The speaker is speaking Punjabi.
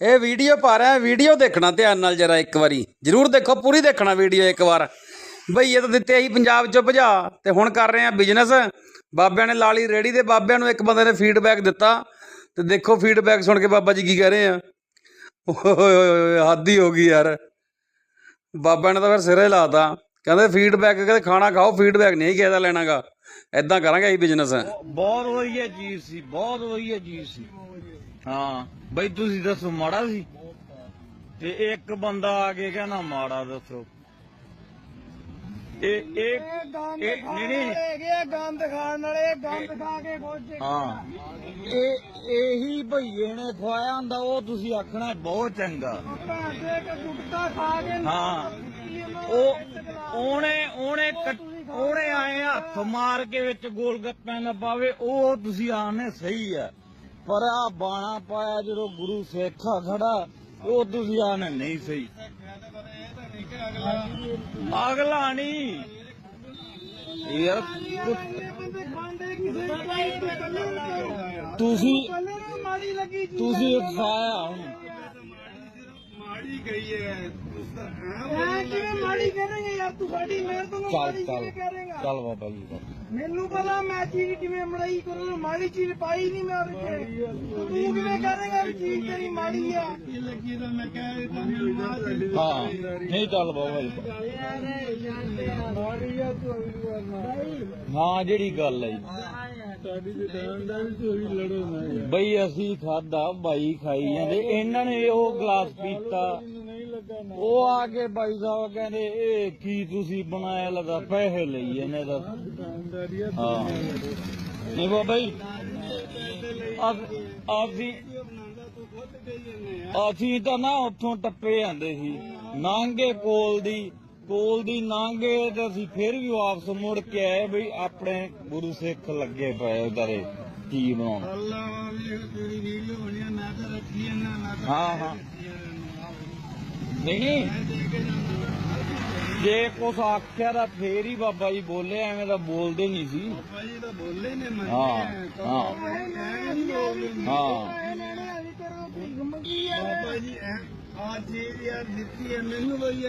ਇਹ ਵੀਡੀਓ ਪਾ ਰਿਹਾ, ਵੀਡੀਓ ਦੇਖਣਾ ਧਿਆਨ ਨਾਲ ਜਰਾ ਇੱਕ ਵਾਰੀ। ਜਰੂਰ ਦੇਖੋ, ਪੂਰੀ ਦੇਖਣਾ ਵੀਡੀਓ ਇੱਕ ਵਾਰ। ਬਈ, ਇਹ ਤਾਂ ਦਿੱਤੇ ਹੀ ਪੰਜਾਬ ਚੋਂ ਭਜਾ, ਤੇ ਹੁਣ ਕਰ ਰਹੇ ਆ ਬਿਜ਼ਨਸ ਬਾਬਿਆਂ ਨੇ ਲਾਲੀ ਰੇੜੀ ਦੇ ਬਾਬਿਆਂ ਨੂੰ ਇੱਕ ਬੰਦੇ ਨੇ ਫੀਡਬੈਕ ਦਿੱਤਾ। ਤੇ ਦੇਖੋ ਫੀਡਬੈਕ ਸੁਣ ਕੇ ਬਾਬਾ ਜੀ ਕੀ ਕਹਿ ਰਹੇ ਆ? ਓਏ ਹੋਏ ਹੱਦ ਹੀ ਹੋ ਗਈ ਯਾਰ। ਬਾਬਾ ਨੇ ਤਾਂ ਫਿਰ ਸਿਰੇ ਲਾਤਾ। ਕਹਿੰਦੇ ਫੀਡਬੈਕ ਕਹਿੰਦੇ ਖਾਣਾ ਖਾਓ ਫੀਡਬੈਕ ਨਹੀਂ ਕਿਸੇ ਦਾ ਲੈਣਾਗਾ। ਐਦਾਂ ਕਰਾਂਗੇ ਅਸੀਂ ਬਿਜ਼ਨਸ ਬਹੁਤ ਵਧੀਆ ਚੀਜ਼ ਸੀ, ਬਹੁਤ ਵਧੀਆ ਚੀਜ਼ ਸੀ। ਹਾਂ। ਬਈ ਤੁਸੀਂ ਦੱਸੋ ਮਾੜਾ ਸੀ? ਤੇ ਇੱਕ ਬੰਦਾ ਆ ਕੇ ਕਹਿੰਦਾ ਮਾੜਾ ਦੱਸੋ। ਇਹ ਇਹ ਇਹ ਇਹ- ਨਹੀਂ, ਨਹੀਂ। ਆ, ਗੰਦ ਖਾਣ ਵਾਲੇ ਗੰਦ ਖਾ ਕੇ ਖੁਸ਼ ਹਾਂ। ਇਹ ਇਹੀ ਭਈਏ ਨੇ ਖਵਾਇਆ ਹੁੰਦਾ ਉਹ ਤੁਸੀਂ ਆਖਣਾ ਬਹੁਤ ਚੰਗਾ। ਗੁਟਕਾ ਖਾ ਕੇ ਹਾਂ। ਉਹ ਉਹਨੇ ਉਹਨੇ ਉਹਨੇ ਆਏ ਹੱਥ ਮਾਰ ਕੇ ਵਿੱਚ ਗੋਲ ਗੱਪਿਆਂ ਦਾ ਪਾਵੇ ਉਹ ਤੁਸੀਂ ਆਨੇ ਸਹੀ ਆ। ਪਰ ਆ ਬਾਣਾ ਪਾਇਆ ਜਦੋਂ ਗੁਰੂ ਸੇਖਾ ਖੜਾ, ਉਹ ਤੁਸੀਂ ਆਨੇ ਨਹੀਂ ਸਹੀ। ਅਗਲਾ ਨਹੀਂ ਯਾਰ ਕੁ- ਤੁਸੀਂ ਕੱਲੇ ਨੂੰ ਮਾੜੀ ਲੱਗੀ ਚੀਜ਼ ਹੁਣ ਮਾੜੀ ਕਰੇਂਗੇ ਯਾਰ ਤੂੰ ਸਾਡੀ ਮਿਹਨਤ ਨੂੰ ਚੱਲ ਮਾੜੀ ਚੱਲ। ਕਿਵੇਂ ਕਰੇਂਗਾ। ਚੱਲ ਬਾਬਾ ਜੀ ਚੱਲ। ਮੈਨੂੰ ਪਤਾ ਮੈਂ ਚੀਜ਼ ਕਿਵੇਂ ਮੜਾਈ ਕਰੂੰ ਮਾੜੀ ਚੀਜ਼ ਪਾਈ ਨਹੀਂ ਮੈਂ ਉਹਦੇ ਚ ਤੂੰ ਕਿਵੇਂ ਕਰੇਂਗਾ ਵੀ ਚੀਜ਼ ਤੇਰੀ ਮਾੜੀ ਆ? ਲੱਗੀ ਤਾਂ ਮੈਂ ਕਹਿ ਦਿੱਤਾ ਹਾਂ ਨਹੀਂ ਚੱਲ ਬਾਬਾ ਜੀ। ਮਾੜੀ ਆ ਤੂੰ ਅਗਲੀ ਵਾਰ ਨਾ। ਹਾਂ ਜਿਹੜੀ ਗੱਲ ਹੈ ਜੀ। ਸਾਡੀ ਦੁਕਾਨ ਦਾ ਵੀ ਚੋਰੀ ਲੜੋ ਨਾ ਬਈ ਅਸੀਂ ਖਾਦਾ ਬਾਈ ਖਾਈ ਜਾਂਦੇ। ਇਹਨਾਂ ਨੇ ਉਹ ਗਲਾਸ ਪੀਤਾ। ਉਹ ਆ ਕੇ ਬਾਈ ਸਾਹਿਬ ਕਹਿੰਦੇ ਇਹ ਕੀ ਤੁਸੀਂ ਬਣਾਇਆ ਲਗਾ? ਪੈਸੇ ਲਈ ਇਹਨੇ ਦਾ ਹਾਂ। ਨਹੀਂ ਬਾਬਾ ਜੀ ਅਸ- ਅਸੀਂ ਤਾਂ ਨਾ ਉੱਥੋਂ ਟੱਪੇ ਜਾਂਦੇ ਸੀ। ਨਾਂਗੇ ਕੋਲ ਦੀ ਕੋਲ ਦੀ ਨਾਂਗੇ ਤੇ ਅਸੀਂ ਫਿਰ ਵੀ ਵਾਪਸ ਮੁੜ ਕੇ ਆਏ ਬਈ ਆਪਣੇ ਗੁਰੂ ਸਿੱਖ ਲੱਗੇ ਪਏ ਉਧਰੇ ਕੀ ਬਣਾਉਣ। ਅੱਲਾ ਵਾਲੀ ਤੇਰੀ ਵੀਡੀਓ ਬਣਿਆ ਨਾ ਤਾਂ ਰੱਖੀ ਨਾ ਨਾ ਹਾਂ ਹਾਂ। ਨਹੀਂ। ਜੇ ਕੁਛ ਆਖਿਆ ਤਾਂ ਫੇਰ ਹੀ ਬਾਬਾ ਜੀ ਬੋਲੇ ਐਵੇਂ ਤਾਂ ਬੋਲਦੇ ਨਹੀਂ ਸੀ। ਭਾਜੀ ਤਾਂ ਬੋਲੇ ਨੇ ਮੈਂ ਹਾਂ ਹਾਂ। ਹਾਂ। ਬਾਬਾ ਜੀ ਆ ਚੀਜ਼ ਯਾਰ ਦਿੱਤੀ ਹੈ ਮੈਨੂੰ ਬਈ